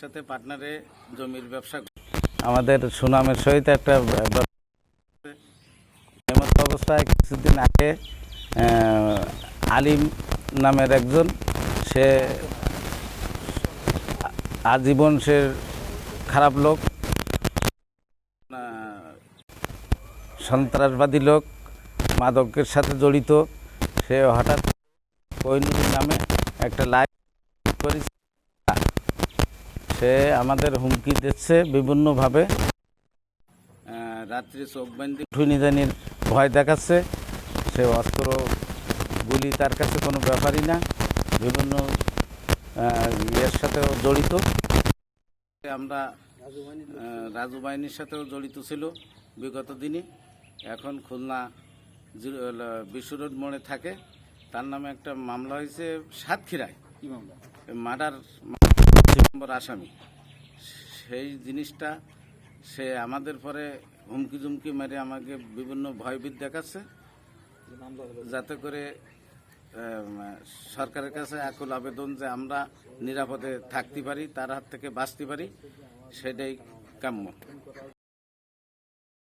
সাথে পার্টনারে জমির ব্যবসা আমাদের সুনামের সহিত একটা অবস্থায় কিছুদিন আগে আলিম নামের একজন সে আজীবন সে খারাপ লোক সন্ত্রাসবাদী লোক মাদকের সাথে জড়িত সে হঠাৎ কৈনুরি নামে একটা লাইভ সে আমাদের হুমকি দিচ্ছে বিভিন্নভাবে। রাত্রে চোখ বান্ধি ঠুনিদানির ভয় দেখাচ্ছে। সে অস্ত্র গুলি তার কাছে কোনো ব্যাপারই না। বিভিন্ন ইয়ের সাথেও জড়িত। আমরা রাজু বাহিনীর সাথেও জড়িত ছিল বিগত দিনে। এখন খুলনা জিরো বিশ্ব রোড মোড়ে থাকে। তার নামে একটা মামলা হয়েছে সাতক্ষীরায়। মামলা? মার্ডার নম্বর আসামি। সেই জিনিসটা সে আমাদের পরে হুমকি জুমকি মেরে আমাকে বিভিন্ন ভয়ভীত দেখাচ্ছে, যাতে করে সরকারের কাছে আকুল আবেদন যে আমরা নিরাপদে থাকতে পারি, তার হাত থেকে বাঁচতে পারি, সেটাই কাম্য।